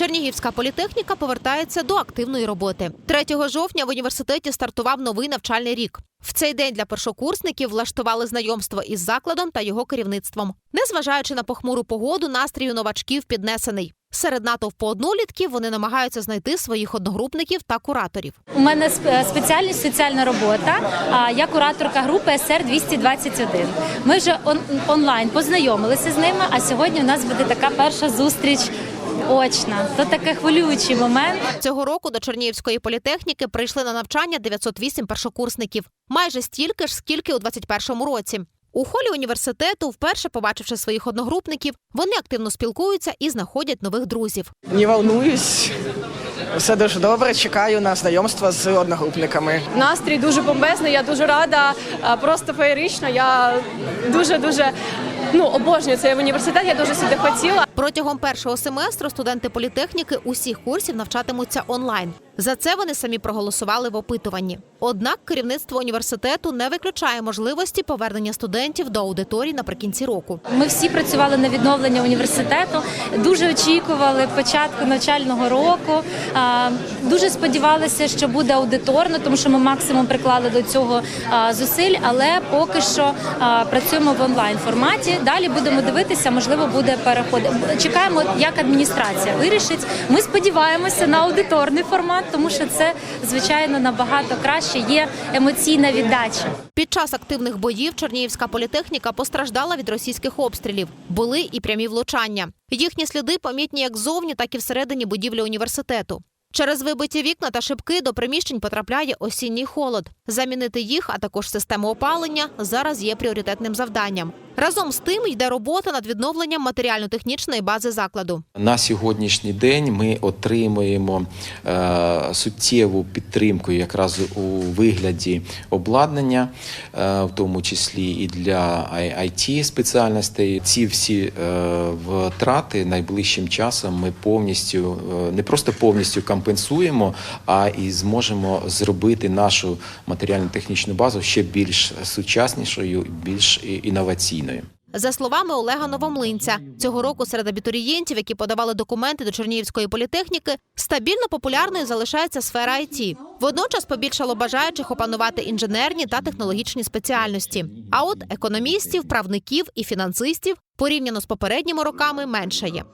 Чернігівська політехніка повертається до активної роботи. 3 жовтня в університеті стартував новий навчальний рік. В цей день для першокурсників влаштували знайомство із закладом та його керівництвом. Незважаючи на похмуру погоду, настрій у новачків піднесений. Серед натовпу однолітків вони намагаються знайти своїх одногрупників та кураторів. У мене сп- спеціальність соціальна робота. Я кураторка групи СР 221. Ми вже онлайн познайомилися з ними. А сьогодні у нас буде така перша зустріч очна. То такий хвилюючий момент. Цього року до Чернігівської політехніки прийшли на навчання 908 першокурсників, майже стільки ж, скільки у 21-му році. У холі університету, вперше побачивши своїх одногрупників, вони активно спілкуються і знаходять нових друзів. Не волнуюсь. Все дуже добре. Чекаю на знайомство з одногрупниками. Настрій дуже бомбезний, я дуже рада, просто феєрично. Я дуже дуже ну обожнюю цей університет. Я дуже сюди хотіла. Протягом першого семестру студенти політехніки усіх курсів навчатимуться онлайн. За це вони самі проголосували в опитуванні. Однак керівництво університету не виключає можливості повернення студентів до аудиторій наприкінці року. Ми всі працювали на відновлення університету. Дуже очікували початку навчального року. Дуже сподівалися, що буде аудиторно, тому що ми максимум приклали до цього зусиль, але поки що працюємо в онлайн форматі. Далі будемо дивитися, можливо, буде переход. Чекаємо, як адміністрація вирішить. Ми сподіваємося на аудиторний формат, тому що це звичайно набагато краще. Є емоційна віддача. Під час активних боїв Чернігівська політехніка постраждала від російських обстрілів. Були і прямі влучання. Їхні сліди помітні як ззовні, так і всередині будівлі університету. Через вибиті вікна та шибки до приміщень потрапляє осінній холод. Замінити їх, а також систему опалення, зараз є пріоритетним завданням. Разом з тим йде робота над відновленням матеріально-технічної бази закладу. На сьогоднішній день ми отримуємо е, суттєву підтримку якраз у вигляді обладнання, е, в тому числі і для it спеціальностей. Ці всі е, втрати найближчим часом ми повністю не просто повністю компенсуємо, а і зможемо зробити нашу матеріально-технічну базу ще більш сучаснішою, більш і- інноваційною. За словами Олега Новомлинця, цього року серед абітурієнтів, які подавали документи до Чернігівської політехніки, стабільно популярною залишається сфера IT. Водночас побільшало бажаючих опанувати інженерні та технологічні спеціальності. А от економістів, правників і фінансистів порівняно з попередніми роками меншає.